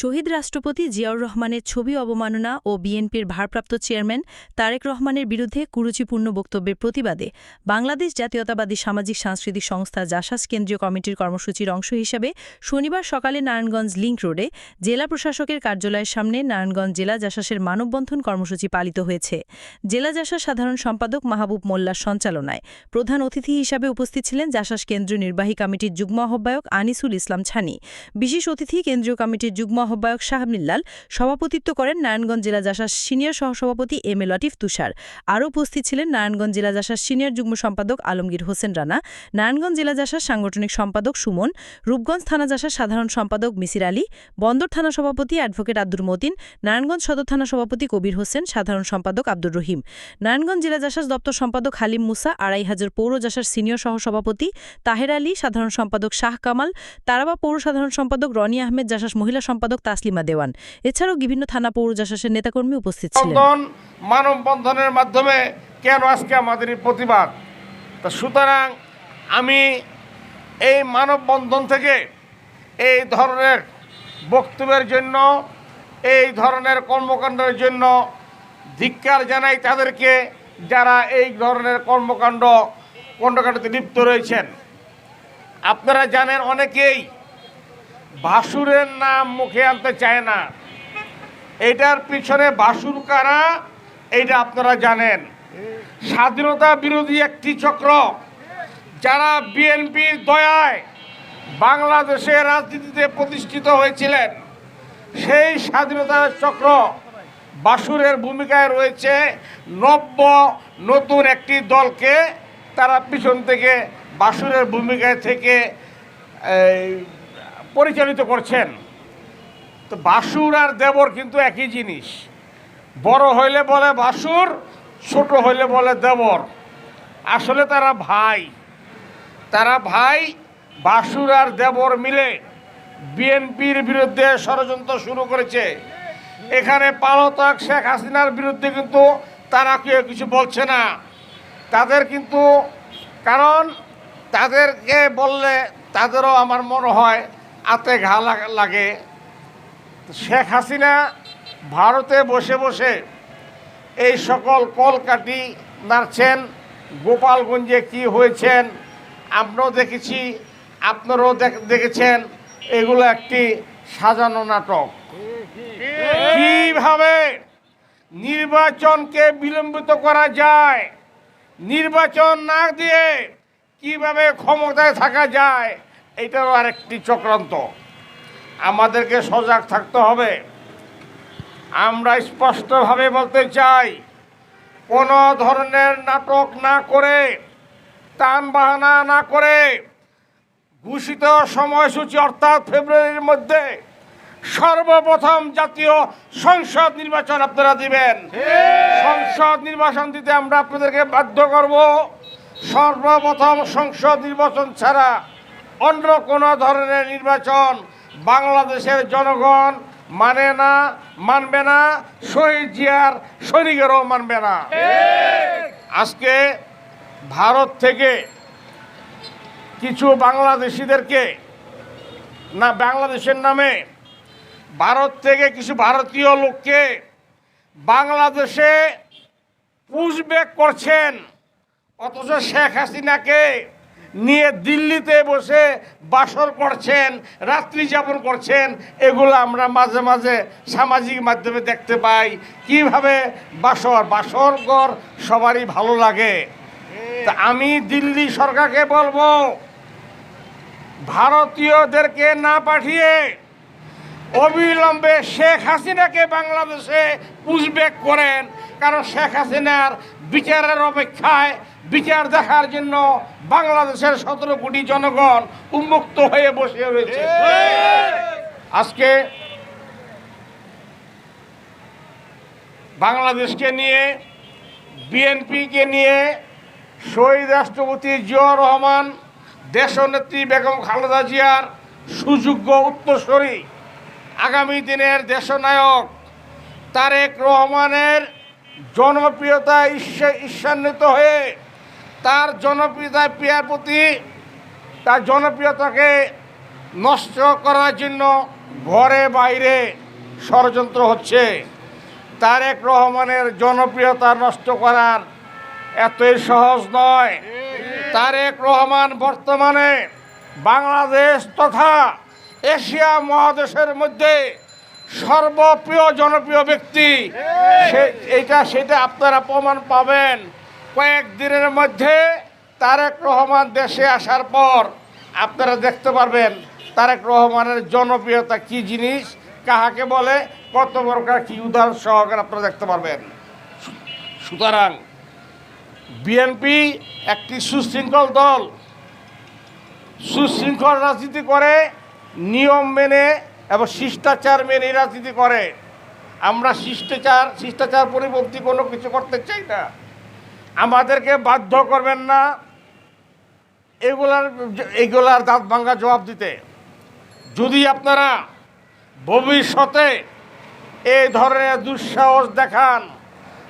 শহীদ রাষ্ট্রপতি জিয়াউর রহমানের ছবি অবমাননা ও বিএনপির ভারপ্রাপ্ত চেয়ারম্যান তারেক রহমানের বিরুদ্ধে কুরুচিপূর্ণ বক্তব্যের প্রতিবাদে বাংলাদেশ জাতীয়তাবাদী সামাজিক সাংস্কৃতিক সংস্থা জাসাস কেন্দ্রীয় কমিটির কর্মসূচির অংশ হিসাবে শনিবার সকালে নারায়ণগঞ্জ লিংক রোডে জেলা প্রশাসকের কার্যালয়ের সামনে নারায়ণগঞ্জ জেলা জাসাসের মানববন্ধন কর্মসূচি পালিত হয়েছে। জেলা জাসাস সাধারণ সম্পাদক মাহবুব মোল্লার সঞ্চালনায় প্রধান অতিথি হিসাবে উপস্থিত ছিলেন জাসাস কেন্দ্রীয় নির্বাহী কমিটির যুগ্ম আহ্বায়ক আনিসুল ইসলাম ছানি। বিশেষ অতিথি কেন্দ্রীয় কমিটির যুগ্ম আহ্বায়ক শাহমিল্লাল সভাপতিত্ব করেন নারায়ণগঞ্জ জেলা জাসাস সিনিয়র সহসভাপতি এম এ লটিফ তুষার। আরও উপস্থিত ছিলেন নারায়ণগঞ্জ জেলা জাসাস সিনিয়র যুগ্ম সম্পাদক আলমগীর হোসেন রানা, নারায়ণগঞ্জ জেলা জাসাস সাংগঠনিক সম্পাদক সুমন, রূপগঞ্জ থানা জাসাস সাধারণ সম্পাদক মিসির আলী, বন্দর থানা সভাপতি অ্যাডভোকেট আব্দুর মতিন, নারায়ণগঞ্জ সদর থানা সভাপতি কবির হোসেন, সাধারণ সম্পাদক আব্দুর রহিম। নারায়ণগঞ্জ জেলা জাসাস দপ্তর সম্পাদক হালিম মুসা, আড়াই হাজার পৌর জাসার সিনিয়র সহসভাপতি তাহের আলী, সাধারণ সম্পাদক শাহ কামাল, তারাবা পৌর সাধারণ সম্পাদক রনি আহমেদ জাসাস মহিলা সম্পাদক তাসলিমা দেওয়ান। এছাড়াও বিভিন্ন থানা পৌর জাসাসের নেতাকর্মী উপস্থিত ছিলেন। বন্ধন মানববন্ধনের মাধ্যমে কেন আজকে আমাদের প্রতিবাদ? তা সুতরাং আমি এই মানববন্ধন থেকে এই ধরনের বক্তব্যের জন্য, এই ধরনের কর্মকাণ্ডের জন্য ধিক্কার জানাই তাদেরকে যারা এই ধরনের কর্মকাণ্ড, কর্মকাণ্ডতে লিপ্ত রয়েছেন। আপনারা জানেন অনেকেই ভাসুরের নাম মুখে আনতে চায় না। এটার পিছনে বাসুর কারা, এইটা আপনারা জানেন। স্বাধীনতা বিরোধী একটি চক্র, যারা বিএনপির দয়ায় বাংলাদেশের রাজনীতিতে প্রতিষ্ঠিত হয়েছিলেন। সেই স্বাধীনতার চক্র বাসুরের ভূমিকায় রয়েছে নব্য নতুন একটি দলকে, তারা পিছন থেকে বাসুরের ভূমিকায় থেকে পরিচালিত করছেন। তো বাসুর আর দেবর কিন্তু একই জিনিস। বড় হইলে বলে বাসুর, ছোট হইলে বলে দেবর। আসলে তারা ভাই। তারা ভাই, বাসুর আর দেবর মিলে বিএনপির বিরুদ্ধে ষড়যন্ত্র শুরু করেছে। এখানে পালতক শেখ হাসিনার বিরুদ্ধে কিন্তু তারা কেউ কিছু বলছে না। তাদের কিন্তু, কারণ তাদেরকে বললে তাদেরও আমার মনে হয় আতে ঘা লাগে। শেখ হাসিনা ভারতে বসে বসে এই সকল কলকাটি নাড়ছেন, গোপালগঞ্জে কি হয়েছেন, আমরাও দেখেছি, আপনারাও দেখ- দেখেছেন, এগুলো একটি সাজানো নাটক। কীভাবে নির্বাচনকে বিলম্বিত করা যায়, নির্বাচন না দিয়ে কীভাবে ক্ষমতায় থাকা যায় এটারও আরেকটি চক্রান্ত। আমাদেরকে সজাগ থাকতে হবে। আমরা স্পষ্টভাবে বলতে চাই কোনো ধরনের নাটক না করে টান বাহানা না করে ঘোষিত সময়সূচি অর্থাৎ ফেব্রুয়ারির মধ্যে সর্বপ্রথম জাতীয় সংসদ নির্বাচন আপনারা দিবেন। সংসদ নির্বাচন দিতে আমরা আপনাদেরকে বাধ্য করব। সর্বপ্রথম সংসদ নির্বাচন ছাড়া অন্য কোনো ধরনের নির্বাচন বাংলাদেশের জনগণ মানে না, মানবে না, শহীদ জিয়ার সৈনিকেরও মানবে না। আজকে ভারত থেকে কিছু বাংলাদেশিদেরকে না বাংলাদেশের নামে, ভারত থেকে কিছু ভারতীয় লোককে বাংলাদেশে পুষব্যাক করছেন, অথচ শেখ হাসিনাকে নিয়ে দিল্লিতে বসে বাসর করছেন, রাত্রি যাপন করছেন, এগুলো আমরা মাঝে মাঝে সামাজিক মাধ্যমে দেখতে পাই। কীভাবে বাসর? বাসর ঘর সবারই ভালো লাগে। তা আমি দিল্লি সরকারকে বলব, ভারতীয়দেরকে না পাঠিয়ে অবিলম্বে শেখ হাসিনাকে বাংলাদেশে পুষব্যাক করেন। কারণ শেখ হাসিনার বিচারের অপেক্ষায় বিচার দেখার জন্য বাংলাদেশের সতেরো কোটি জনগণ উন্মুক্ত হয়ে বসে রয়েছে। আজকে বাংলাদেশকে নিয়ে, বিএনপিকে নিয়ে শহীদ রাষ্ট্রপতি জিয়াউর রহমান, দেশনেত্রী বেগম খালেদা জিয়ার সুযোগ্য উত্তরসূরি, আগামী দিনের দেশনায়ক তারেক রহমানের জনপ্রিয়তা ঈর্ষা- ঈর্ষান্বিত হয়ে তার জনপ্রিয়তা প্রিয়ার প্রতি তার জনপ্রিয়তাকে নষ্ট করার জন্য ঘরে বাইরে ষড়যন্ত্র হচ্ছে। তারেক রহমানের জনপ্রিয়তা নষ্ট করার এতই সহজ নয়। তারেক রহমান বর্তমানে বাংলাদেশ তথা এশিয়া মহাদেশের মধ্যে সর্বপ্রিয় জনপ্রিয় ব্যক্তি এইটা সেটা আপনারা প্রমাণ পাবেন। কয়েকদিনের মধ্যে তারেক রহমান দেশে আসার পর আপনারা দেখতে পারবেন তারেক রহমানের জনপ্রিয়তা কি জিনিস, কাহাকে বলে, কত প্রকার কি উদাহরণ সহকারে আপনারা দেখতে পারবেন। সুতরাং বিএনপি একটি সুশৃঙ্খল দল, সুশৃঙ্খল রাজনীতি করে নিয়ম মেনে এবং শিষ্টাচার মেনে রাজনীতি করে। আমরা শিষ্টাচার শিষ্টাচার পরিবর্তী কোনো কিছু করতে চাই না। আমাদেরকে বাধ্য করবেন না এগুলার এগুলার দাঁত ভাঙ্গা জবাব দিতে। যদি আপনারা ভবিষ্যতে এই ধরনের দুঃসাহস দেখান,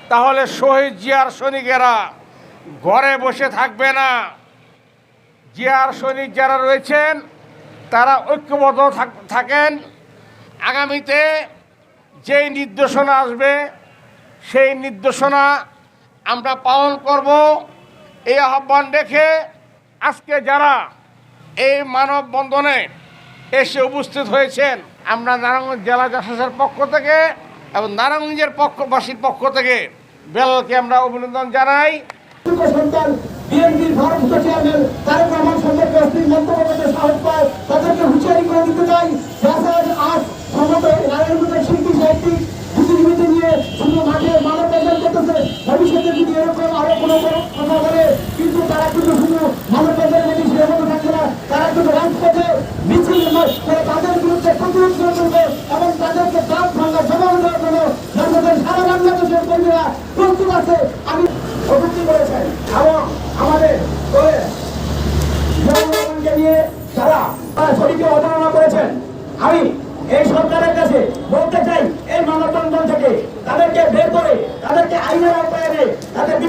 তাহলে শহীদ জিয়ার সৈনিকেরা ঘরে বসে থাকবে না। জিয়ার সৈনিক যারা রয়েছেন তারা ঐক্যবদ্ধ থাক- থাকেন। আগামীতে যেই নির্দেশনা আসবে, সেই নির্দেশনা আমরা পালন করব। এই আহ্বান রেখে আজকে যারা এই মানববন্ধনে এসে উপস্থিত হয়েছেন, আমরা নারায়ণগঞ্জ জেলা জাসাসের পক্ষ থেকে এবং নারায়ণগঞ্জের পক্ষবাসীর পক্ষ থেকে বেলালকে আমরা অভিনন্দন জানাই। সন্তান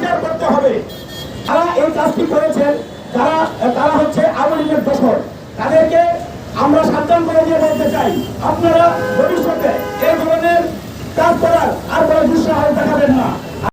স্বীকার করতে হবে। যারা এই কাজটি করেছেন তারা তারা হচ্ছে আওয়ামী লীগের দখল তাদেরকে আমরা সাবধান করে দিয়ে বলতে চাই, আপনারা ভবিষ্যতে এই ধরনের কাজ করার আর কোনো দুঃসাহস দেখাবেন না।